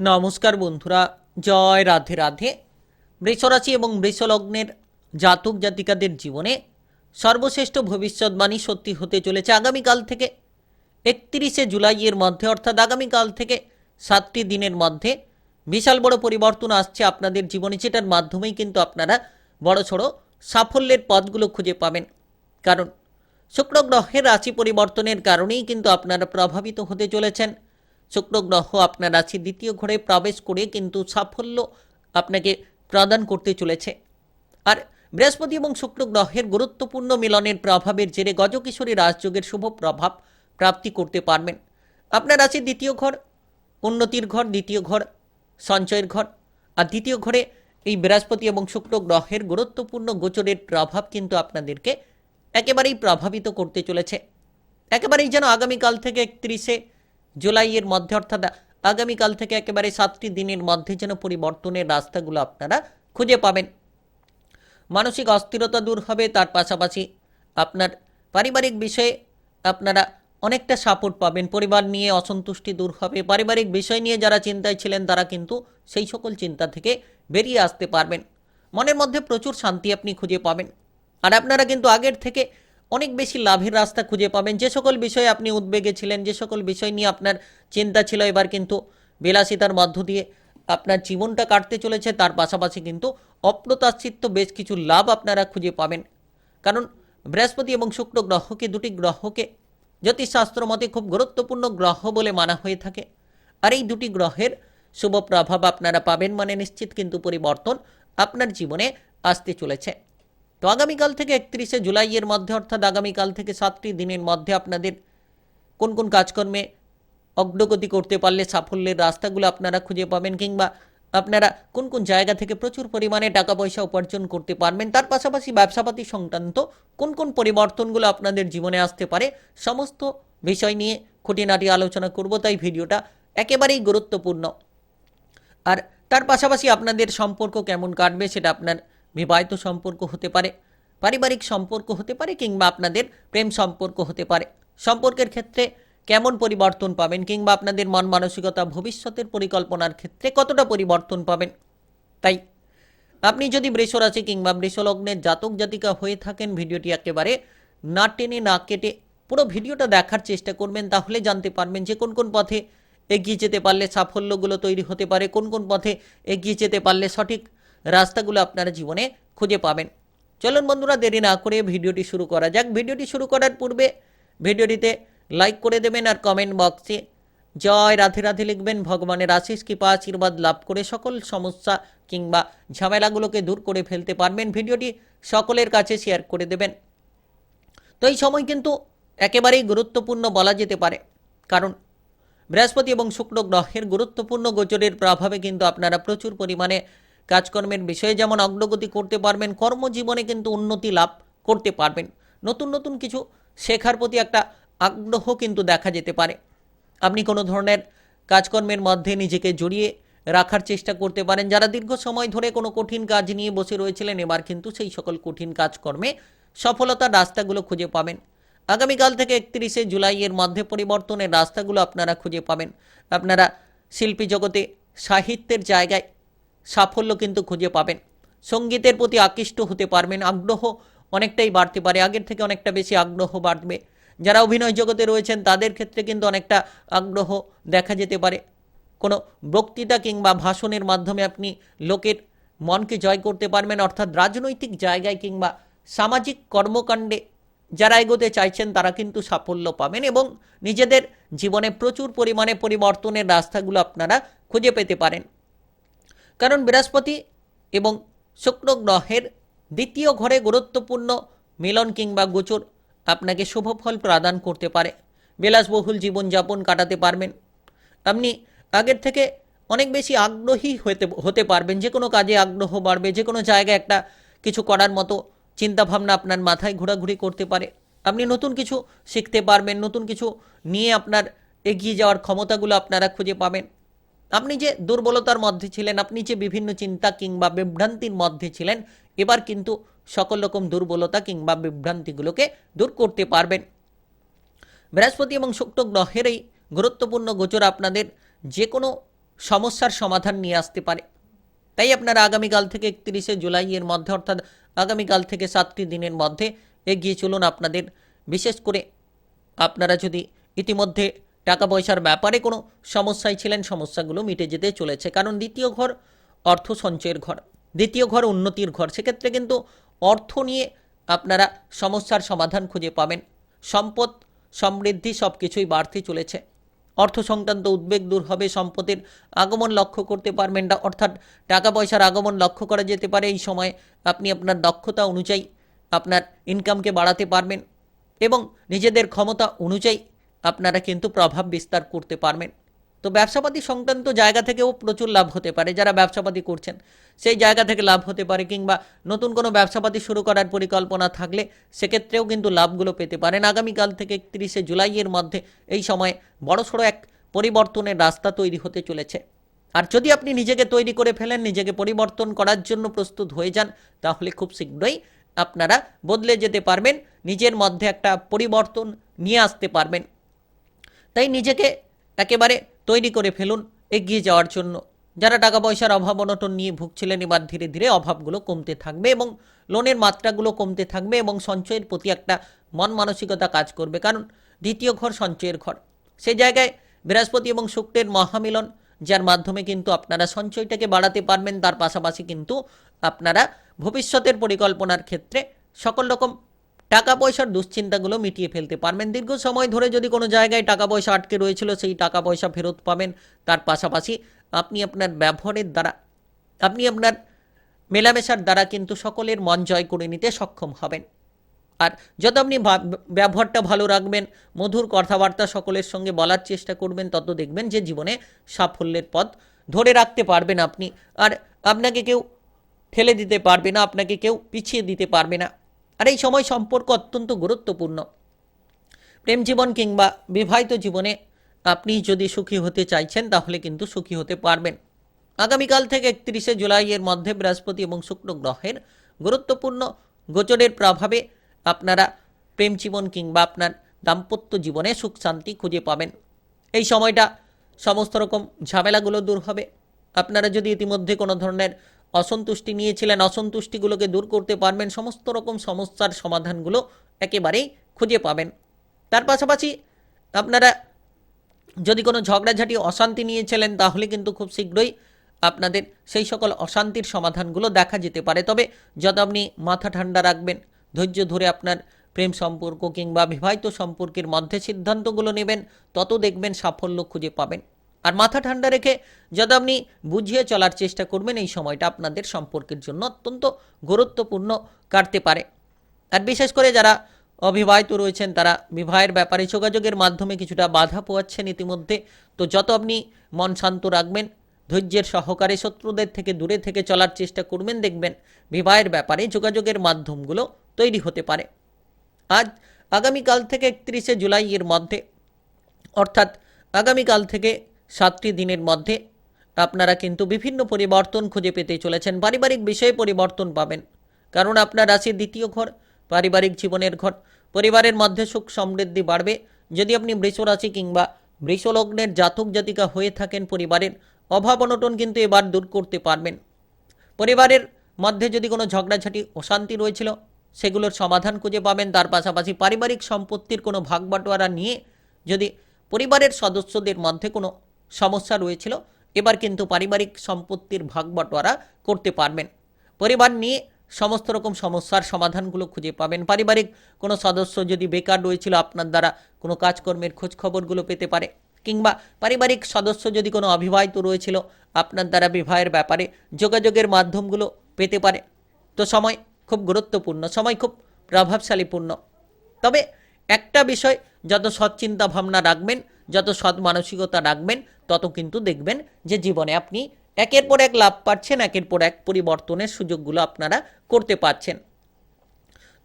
নমস্কার বন্ধুরা, জয় রাধে রাধে। বৃষরাশি এবং বৃষলগ্নের জাতক জাতিকাদের জীবনে সর্বশ্রেষ্ঠ ভবিষ্যৎবাণী সত্যি হতে চলেছে আগামীকাল থেকে একত্রিশে জুলাইয়ের মধ্যে, অর্থাৎ আগামীকাল থেকে সাতটি দিনের মধ্যে বিশাল বড় পরিবর্তন আসছে আপনাদের জীবনে, যেটার মাধ্যমেই কিন্তু আপনারা বড় সড়ো সাফল্যের পথগুলো খুঁজে পাবেন। কারণ শুক্র গ্রহের রাশি পরিবর্তনের কারণেই কিন্তু আপনারা প্রভাবিত হতে চলেছেন। শুক্র গ্রহ আপনার রাশি দ্বিতীয় ঘরে প্রবেশ করে কিন্তু সাফল্য আপনাকে প্রদান করতে চলেছে। আর বৃহস্পতি এবং শুক্র গ্রহের গুরুত্বপূর্ণ মিলনের প্রভাবের জেরে গজকিশোরী রাজযোগের শুভ প্রভাব প্রাপ্তি করতে পারবেন। আপনার রাশির দ্বিতীয় ঘর, উন্নতির ঘর, দ্বিতীয় ঘর, সঞ্চয়ের ঘর। আর দ্বিতীয় ঘরে এই বৃহস্পতি এবং শুক্র গ্রহের গুরুত্বপূর্ণ গোচরের প্রভাব কিন্তু আপনাদেরকে একেবারেই প্রভাবিত করতে চলেছে। একেবারেই যেন আগামীকাল থেকে একত্রিশে জুলাইয়ের মধ্যে, অর্থাৎ আগামীকাল থেকে একেবারে সাতটি দিনের মধ্যে যেন পরিবর্তনের রাস্তাগুলো আপনারা খুঁজে পাবেন। মানসিক অস্থিরতা দূর হবে, তার পাশাপাশি আপনার পারিবারিক বিষয়ে আপনারা অনেকটা সাপোর্ট পাবেন। পরিবার নিয়ে অসন্তুষ্টি দূর হবে, পারিবারিক বিষয় নিয়ে যারা চিন্তায় ছিলেন, তারা কিন্তু সেই সকল চিন্তা থেকে বেরিয়ে আসতে পারবেন। মনের মধ্যে প্রচুর শান্তি আপনি খুঁজে পাবেন। আর আপনারা কিন্তু আগের থেকে অনেক বেশি লাভের রাস্তা খুঁজে পাবেন। যে সকল বিষয়ে আপনি উদ্বেগে ছিলেন, যে সকল বিষয় নিয়ে আপনার চিন্তা ছিল, এবার কিন্তু বিলাসিতার মধ্য দিয়ে আপনার জীবনটা কাটতে চলেছে, তার পাশাপাশি কিন্তু অপ্রত্যাশিত বেশ কিছু লাভ আপনারা খুঁজে পাবেন। কারণ বৃহস্পতি এবং শুক্র গ্রহকে, দুটি গ্রহকে জ্যোতিষশাস্ত্র মতে খুব গুরুত্বপূর্ণ গ্রহ বলে মানা হয়ে থাকে। আর এই দুটি গ্রহের শুভ প্রভাব আপনারা পাবেন মানে নিশ্চিত কিন্তু পরিবর্তন আপনার জীবনে আসতে চলেছে। তো আগামীকাল থেকে একত্রিশে জুলাইয়ের মধ্যে, অর্থাৎ আগামীকাল থেকে সাতটি দিনের মধ্যে আপনাদের কোন কোন কাজকর্মে অগ্রগতি করতে পারলে সাফল্যের রাস্তাগুলো আপনারা খুঁজে পাবেন কিংবা আপনারা কোন কোন জায়গা থেকে প্রচুর পরিমাণে টাকা পয়সা উপার্জন করতে পারবেন, তার পাশাপাশি ব্যবসাপাতি সংক্রান্ত কোন কোন পরিবর্তনগুলো আপনাদের জীবনে আসতে পারে, সমস্ত বিষয় নিয়ে খুঁটিনাটি আলোচনা করব, তাই ভিডিওটা একেবারেই গুরুত্বপূর্ণ। আর তার পাশাপাশি আপনাদের সম্পর্ক কেমন কাটবে সেটা আপনার বিবাহিত সম্পর্ক হতে পারে, পারিবারিক সম্পর্ক হতে পারে কিংবা আপনাদের প্রেম সম্পর্ক হতে পারে। সম্পর্কের ক্ষেত্রে কেমন পরিবর্তন পাবেন কিংবা আপনাদের মন মানসিকতা ভবিষ্যতের পরিকল্পনার ক্ষেত্রে কতটা পরিবর্তন পাবেন? তাই আপনি যদি বৃষরাশি কিংবা বৃষলগ্নের জাতক জাতিকা হয়ে থাকেন, ভিডিওটি একেবারে না টেনে না কেটে পুরো ভিডিওটা দেখার চেষ্টা করবেন, তাহলে জানতে পারবেন যে কোন কোন পথে এগিয়ে যেতে পারলে সাফল্যগুলো তৈরি হতে পারে, কোন কোন পথে এগিয়ে যেতে পারলে সঠিক রাস্তাগুলো আপনারা জীবনে খুঁজে পাবেন। চলুন বন্ধুরা, দেরি না করে ভিডিওটি শুরু করা যাক। ভিডিওটি শুরু করার পূর্বে ভিডিওটিতে লাইক করে দেবেন আর কমেন্ট বক্সে জয় রাধে রাধে লিখবেন, ভগবানের আশিস কৃপা, আশীর্বাদ লাভ করে সকল সমস্যা কিংবা ঝামেলাগুলোকে দূর করে ফেলতে পারবেন। ভিডিওটি সকলের কাছে শেয়ার করে দেবেন। তো এই সময় কিন্তু একেবারেই গুরুত্বপূর্ণ বলা যেতে পারে। কারণ বৃহস্পতি এবং শুক্র গ্রহের গুরুত্বপূর্ণ গোচরের প্রভাবে কিন্তু আপনারা প্রচুর পরিমাণে কাজকর্মের বিষয়ে যেমন অগ্রগতি করতে পারবেন, কর্মজীবনে কিন্তু উন্নতি লাভ করতে পারবেন। নতুন নতুন কিছু শেখার প্রতি একটা আগ্রহ কিন্তু দেখা যেতে পারে। আপনি কোনো ধরনের কাজকর্মের মধ্যে নিজেকে জড়িয়ে রাখার চেষ্টা করতে পারেন। যারা দীর্ঘ সময় ধরে কোনো কঠিন কাজ নিয়ে বসে রয়েছিলেন, এবার কিন্তু সেই সকল কঠিন কাজকর্মে সফলতার রাস্তাগুলো খুঁজে পাবেন। আগামীকাল থেকে একত্রিশে জুলাইয়ের মধ্যে পরিবর্তনের রাস্তাগুলো আপনারা খুঁজে পাবেন। আপনারা শিল্পী জগতে সাহিত্যের জায়গায় সাফল্য কিন্তু খুঁজে পাবেন। সঙ্গীতের প্রতি আকৃষ্ট হতে পারবেন, আগ্রহ অনেকটাই বাড়তে পারে, আগের থেকে অনেকটা বেশি আগ্রহ বাড়বে। যারা অভিনয় জগতে রয়েছেন, তাদের ক্ষেত্রে কিন্তু অনেকটা আগ্রহ দেখা যেতে পারে। কোনো বক্তৃতা কিংবা ভাষণের মাধ্যমে আপনি লোকের মনকে জয় করতে পারবেন, অর্থাৎ রাজনৈতিক জায়গায় কিংবা সামাজিক কর্মকাণ্ডে যারা এগোতে চাইছেন, তারা কিন্তু সাফল্য পাবেন এবং নিজেদের জীবনে প্রচুর পরিমাণে পরিবর্তনের রাস্তাগুলো আপনারা খুঁজে পেতে পারেন। কারণ বৃহস্পতি এবং শুক্র গ্রহের দ্বিতীয় ঘরে গুরুত্বপূর্ণ মিলন কিংবা গোচর আপনাকে শুভ ফল প্রদান করতে পারে। বিলাসবহুল জীবনযাপন কাটাতে পারবেন। আপনি আগের থেকে অনেক বেশি আগ্রহী হতে হতে পারবেন। যে কোনো কাজে আগ্রহ বাড়বে যে কোনো জায়গায় একটা কিছু করার মতো চিন্তাভাবনা আপনার মাথায় ঘোরাঘুরি করতে পারে। আপনি নতুন কিছু শিখতে পারবেন, নতুন কিছু নিয়ে আপনার এগিয়ে যাওয়ার ক্ষমতাগুলো আপনারা খুঁজে পাবেন। আপনি যে দুর্বলতার মধ্যে ছিলেন, আপনি যে বিভিন্ন চিন্তা কিংবা বিভ্রান্তির মধ্যে ছিলেন, এবার কিন্তু সকল রকম দুর্বলতা কিংবা বিভ্রান্তিগুলোকে দূর করতে পারবেন। বৃহস্পতি এবং শুক্র গ্রহের এই গুরুত্বপূর্ণ গোচর আপনাদের যে কোনো সমস্যার সমাধান নিয়ে আসতে পারে। তাই আপনারা আগামীকাল থেকে একত্রিশে জুলাইয়ের মধ্যে, অর্থাৎ আগামীকাল থেকে সাতটি দিনের মধ্যে এগিয়ে চলুন আপনাদের। বিশেষ করে আপনারা যদি ইতিমধ্যে টাকা পয়সার ব্যাপারে কোনো সমস্যায় ছিলেন, সমস্যাগুলো মিটে যেতে চলেছে। কারণ দ্বিতীয় ঘর অর্থ সঞ্চয়ের ঘর, দ্বিতীয় ঘর উন্নতির ঘর। সেক্ষেত্রে কিন্তু অর্থ নিয়ে আপনারা সমস্যার সমাধান খুঁজে পাবেন। সম্পদ সমৃদ্ধি সব কিছুই বাড়তে চলেছে। অর্থ সংক্রান্ত উদ্বেগ দূর হবে, সম্পদের আগমন লক্ষ্য করতে পারবেন না। অর্থাৎ টাকা পয়সার আগমন লক্ষ্য করা যেতে পারে। এই সময় আপনি আপনার দক্ষতা অনুযায়ী আপনার ইনকামকে বাড়াতে পারবেন এবং নিজেদের ক্ষমতা অনুযায়ী আপনারা কিন্তু প্রভাব বিস্তার করতে পারবেন। তো ব্যবসাপাতি সংক্রান্ত জায়গা থেকেও প্রচুর লাভ হতে পারে যারা ব্যবসাপাতি করছেন। সেই জায়গা থেকে লাভ হতে পারে কিংবা নতুন কোনো ব্যবসাপাতি শুরু করার পরিকল্পনা থাকলে সেক্ষেত্রেও কিন্তু লাভগুলো পেতে পারেন। আগামীকাল থেকে একত্রিশে জুলাইয়ের মধ্যে এই সময় বড়সড় এক পরিবর্তনের রাস্তা তৈরি হতে চলেছে। আর যদি আপনি নিজেকে তৈরি করে ফেলেন, নিজেকে পরিবর্তন করার জন্য প্রস্তুত হয়ে যান, তাহলে খুব শীঘ্রই আপনারা বদলে যেতে পারবেন। নিজের মধ্যে একটা পরিবর্তন নিয়ে আসতে পারবেন। তাই নিজেকে একেবারে তৈরি করে ফেলুন, এগিয়ে যাওয়ার জন্য। যারা টাকা পয়সার অভাব অনটন নিয়ে ভুগছিলেন, এবার ধীরে ধীরে অভাবগুলো কমতে থাকবে এবং লোনের মাত্রাগুলো কমতে থাকবে এবং সঞ্চয়ের প্রতি একটা মন মানসিকতা কাজ করবে। কারণ দ্বিতীয় ঘর সঞ্চয়ের ঘর। সেই জায়গায় বৃহস্পতি এবং শুক্রের মহামিলন, যার মাধ্যমে কিন্তু আপনারা সঞ্চয়টাকে বাড়াতে পারবেন, তার পাশাপাশি কিন্তু আপনারা ভবিষ্যতের পরিকল্পনার ক্ষেত্রে সকল রকম টাকা পয়সার দুশ্চিন্তাগুলো মিটিয়ে ফেলতে পারবেন। দীর্ঘ সময় ধরে যদি কোনো জায়গায় টাকা পয়সা আটকে রয়েছিল, সেই টাকা পয়সা ফেরত পাবেন। তার পাশাপাশি আপনি আপনার ব্যবহারের দ্বারা, আপনি আপনার মেলামেশার দ্বারা কিন্তু সকলের মন জয় করে নিতে সক্ষম হবেন। আর যত আপনি ব্যবহারটা ভালো রাখবেন, মধুর কথাবার্তা সকলের সঙ্গে বলার চেষ্টা করবেন, তত দেখবেন যে জীবনে সাফল্যের পথ ধরে রাখতে পারবেন আপনি। আর আপনাকে কেউ ঠেলে দিতে পারবে না, আপনাকে কেউ পিছিয়ে দিতে পারবে না। আর এই সময় সম্পর্ক অত্যন্ত গুরুত্বপূর্ণ। প্রেম জীবন কিংবা বিবাহিত জীবনে আপনি যদি সুখী হতে চাইছেন, তাহলে কিন্তু সুখী হতে পারবেন। আগামীকাল থেকে একত্রিশে জুলাইয়ের মধ্যে বৃহস্পতি এবং শুক্র গ্রহের গুরুত্বপূর্ণ গোচরের প্রভাবে আপনারা প্রেম জীবন কিংবা আপনার দাম্পত্য জীবনে সুখ শান্তি খুঁজে পাবেন। এই সময়টা সমস্ত রকম ঝামেলাগুলো দূর হবে। আপনারা যদি ইতিমধ্যে কোনো ধরনের অসন্তুষ্টি নিয়েছিলেন, অসন্তুষ্টিগুলোকে দূর করতে পারবেন, সমস্ত রকম সমস্যার সমাধানগুলো একেবারেই খুঁজে পাবেন। তার পাশাপাশি আপনারা যদি কোনো ঝগড়াঝাটি, অশান্তি নিয়েছিলেন, তাহলে কিন্তু খুব শীঘ্রই আপনাদের সেই সকল অশান্তির সমাধানগুলো দেখা যেতে পারে। তবে যত আপনি মাথা ঠান্ডা রাখবেন, ধৈর্য ধরে আপনার প্রেম সম্পর্ক কিংবা বিবাহিত সম্পর্কের মধ্যে সিদ্ধান্তগুলো নেবেন, তত দেখবেন সাফল্য খুঁজে পাবেন। আর মাথা ঠান্ডা রেখে যত আপনি বুঝিয়ে চলার চেষ্টা করবেন, এই সময়টা আপনাদের সম্পর্কের জন্য অত্যন্ত গুরুত্বপূর্ণ কাটতে পারে। আর বিশেষ করে যারা অবিবাহিত রয়েছেন, তারা বিবাহের ব্যাপারে যোগাযোগের মাধ্যমে কিছুটা বাধা পোয়াচ্ছেন ইতিমধ্যে। তো যত আপনি মন শান্ত রাখবেন, ধৈর্যের সহকারে শত্রুদের থেকে দূরে থেকে চলার চেষ্টা করবেন, দেখবেন বিবাহের ব্যাপারে যোগাযোগের মাধ্যমগুলো তৈরি হতে পারে। আজ আগামীকাল থেকে একত্রিশে জুলাইয়ের মধ্যে, অর্থাৎ আগামীকাল থেকে সাতটি দিনের মধ্যে আপনারা কিন্তু বিভিন্ন পরিবর্তন খুঁজে পেতে চলেছেন। পারিবারিক বিষয়ে পরিবর্তন পাবেন। কারণ আপনার রাশির দ্বিতীয় ঘর, পারিবারিক জীবনের ঘর, পরিবারের মধ্যে সুখ সমৃদ্ধি বাড়বে। যদি আপনি বৃষ রাশি কিংবা বৃষলগ্নের জাতক জাতিকা হয়ে থাকেন পরিবারের, অভাব অনটন কিন্তু এবার দূর করতে পারবেন। পরিবারের মধ্যে যদি কোনো ঝগড়াঝাটি, অশান্তি রয়েছিল, সেগুলোর সমাধান খুঁজে পাবেন। তার পাশাপাশি পারিবারিক সম্পত্তির কোনো ভাগ বাটোয়ারা নিয়ে যদি পরিবারের সদস্যদের মধ্যে কোনো সমস্যা রয়েছিল। এবার কিন্তু পারিবারিক সম্পত্তির ভাগ বাটোয়ারা করতে পারবেন। পরিবার নিয়ে সমস্ত রকম সমস্যার সমাধানগুলো খুঁজে পাবেন। পারিবারিক কোনো সদস্য যদি বেকার রয়েছিল, আপনার দ্বারা কোনো কাজকর্মের খোঁজ খবরগুলো পেতে পারে। কিংবা পারিবারিক সদস্য যদি কোনো অবিবাহিত রয়েছিল, আপনার দ্বারা বিবাহের ব্যাপারে যোগাযোগের মাধ্যমগুলো পেতে পারে। তো সময় খুব গুরুত্বপূর্ণ, সময় খুব প্রভাবশালীপূর্ণ। তবে একটা বিষয় যত সচ্চিন্তা ভাবনা রাখবেন যত সৎ মানসিকতা রাখবেন, তত কিন্তু দেখবেন যে জীবনে আপনি একের পর এক লাভ পাচ্ছেন, একের পর এক পরিবর্তনের সুযোগগুলো আপনারা করতে পারছেন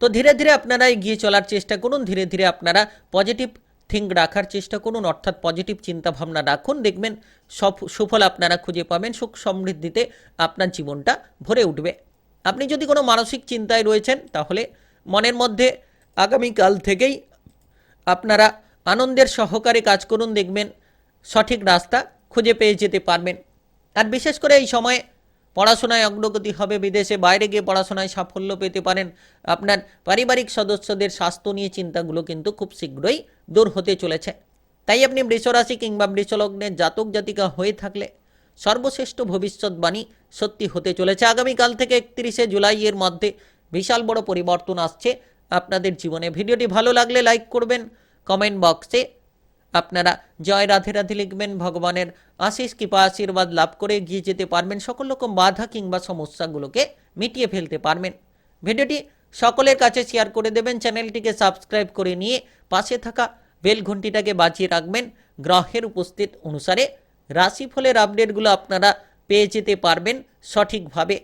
তো ধীরে ধীরে আপনারা এগিয়ে চলার চেষ্টা করুন, ধীরে ধীরে আপনারা পজিটিভ থিঙ্ক রাখার চেষ্টা করুন, অর্থাৎ পজিটিভ চিন্তা ভাবনা রাখুন, দেখবেন সব সুফল আপনারা খুঁজে পাবেন, সুখ সমৃদ্ধিতে আপনার জীবনটা ভরে উঠবে। আপনি যদি কোনো মানসিক চিন্তায় রয়েছেন, তাহলে মনের মধ্যে আগামীকাল থেকেই আপনারা আনন্দের সহকারে কাজ করুন দেখবেন, সঠিক রাস্তা খুঁজে পেয়ে যেতে পারবেন। আর বিশেষ করে এই সময়ে পড়াশোনায় অগ্রগতি হবে, বিদেশে বাইরে গিয়ে পড়াশোনায় সাফল্য পেতে পারেন। আপনার পারিবারিক সদস্যদের স্বাস্থ্য নিয়ে চিন্তাগুলো কিন্তু খুব শীঘ্রই দূর হতে চলেছে। তাই আপনি বৃষরাশি কিংবা বৃষলগ্নের জাতক জাতিকা হয়ে থাকলে সর্বশ্রেষ্ঠ ভবিষ্যৎবাণী সত্যি হতে চলেছে। আগামীকাল থেকে একত্রিশে জুলাইয়ের মধ্যে বিশাল বড় পরিবর্তন আসছে আপনাদের জীবনে। ভিডিওটি ভালো লাগলে লাইক করবেন কমেন্ট বক্সে আপনারা জয় রাধে রাধে লিখবেন, ভগবানের আশিস কৃপা আশীর্বাদ লাভ করে এগিয়ে যেতে পারবেন, সকল রকম বাধা কিংবা সমস্যাগুলোকে মিটিয়ে ফেলতে পারবেন। ভিডিওটি সকলের কাছে শেয়ার করে দেবেন, চ্যানেলটিকে সাবস্ক্রাইব করে নিয়ে পাশে থাকা বেল ঘন্টিটাকে বাজিয়ে রাখবেন। গ্রহের উপস্থিত অনুসারে রাশিফলের আপডেটগুলো আপনারা পেয়ে যেতে পারবেন সঠিকভাবে।